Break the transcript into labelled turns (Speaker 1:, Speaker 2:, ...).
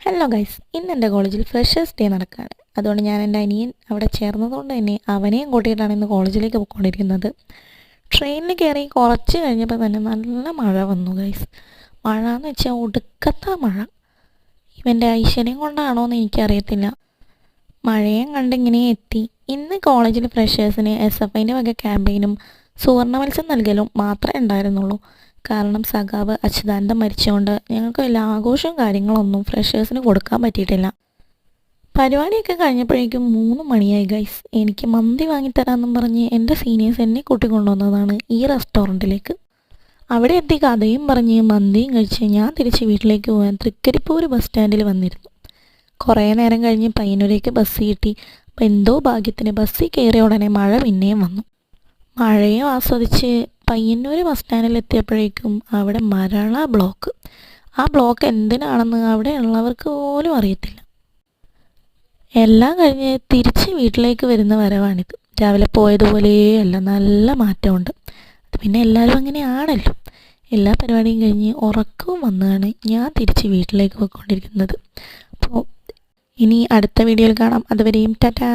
Speaker 1: Hello guys ഇന്ന് എന്റെ കോളേജിൽ ഫ്രഷേഴ്സ് ഡേ നടക്കുകയാണ്. അതുകൊണ്ട് ഞാൻ എന്റെ അനിയൻ അവിടെ ചേർന്നതുകൊണ്ട് തന്നെ അവനെയും കൂട്ടിയിട്ടാണ് ഇന്ന് കോളേജിലേക്ക് പോയിക്കൊണ്ടിരിക്കുന്നത്. ട്രെയിനിൽ കയറി കുറച്ച് കഴിഞ്ഞപ്പോൾ തന്നെ നല്ല മഴ വന്നു ഗൈസ് മഴ എന്ന് വെച്ചാൽ ഒടുക്കത്ത മഴ. ഇവന്റെ ഐശ്വര്യം കൊണ്ടാണോ എന്ന് എനിക്കറിയത്തില്ല. മഴയും കണ്ടിങ്ങനെ എത്തി. ഇന്ന് കോളേജിൽ ഫ്രഷേഴ്സിന് എസ് എഫ് ഐന്റെ വക ക്യാമ്പയിനും സുവർണ മത്സ്യം നൽകലും മാത്രമേ ഉണ്ടായിരുന്നുള്ളൂ. കാരണം സഖാവ് അച്യുതാനന്ദം മരിച്ചുകൊണ്ട് ഞങ്ങൾക്ക് വലിയ ആഘോഷവും കാര്യങ്ങളൊന്നും ഫ്രഷേഴ്സിന് കൊടുക്കാൻ പറ്റിയിട്ടില്ല. പരിപാടിയൊക്കെ കഴിഞ്ഞപ്പോഴേക്കും മൂന്ന് മണിയായി ഗൈസ് എനിക്ക് മന്തി വാങ്ങിത്തരാമെന്നും പറഞ്ഞ് എന്റെ സീനിയേഴ്സ് എന്നെ കൂട്ടിക്കൊണ്ടുവന്നതാണ് ഈ റെസ്റ്റോറന്റിലേക്ക് അവിടെ എത്തി കഥയും പറഞ്ഞ് മന്തിയും കഴിച്ച് ഞാൻ തിരിച്ച് വീട്ടിലേക്ക് പോകാൻ തൃക്കരിപ്പൂർ ബസ് സ്റ്റാൻഡിൽ വന്നിരുന്നു. കുറേ നേരം കഴിഞ്ഞ് പയ്യന്നൂരേക്ക് ബസ് കിട്ടി. അപ്പം എന്തോ ഭാഗ്യത്തിന് ബസ്സിൽ കയറിയ ഉടനെ മഴ പിന്നെയും വന്നു. മഴയും ആസ്വദിച്ച് പയ്യന്നൂർ ബസ് സ്റ്റാൻഡിൽ എത്തിയപ്പോഴേക്കും അവിടെ മരള ബ്ലോക്ക് ആ ബ്ലോക്ക് എന്തിനാണെന്ന് അവിടെ ഉള്ളവർക്ക് പോലും അറിയത്തില്ല. എല്ലാം കഴിഞ്ഞ് തിരിച്ച് വീട്ടിലേക്ക് വരുന്ന വരവാണിത്. രാവിലെ പോയതുപോലെയല്ല നല്ല മാറ്റമുണ്ട്. അത് പിന്നെ എല്ലാവരും അങ്ങനെയാണല്ലോ. എല്ലാ പരിപാടിയും കഴിഞ്ഞ് ഉറക്കവും വന്നാണ് ഞാൻ തിരിച്ച് വീട്ടിലേക്ക് പോയിക്കൊണ്ടിരിക്കുന്നത്. അപ്പോൾ ഇനി അടുത്ത വീഡിയോയിൽ കാണാം. അതുവരെയും ടാറ്റാ.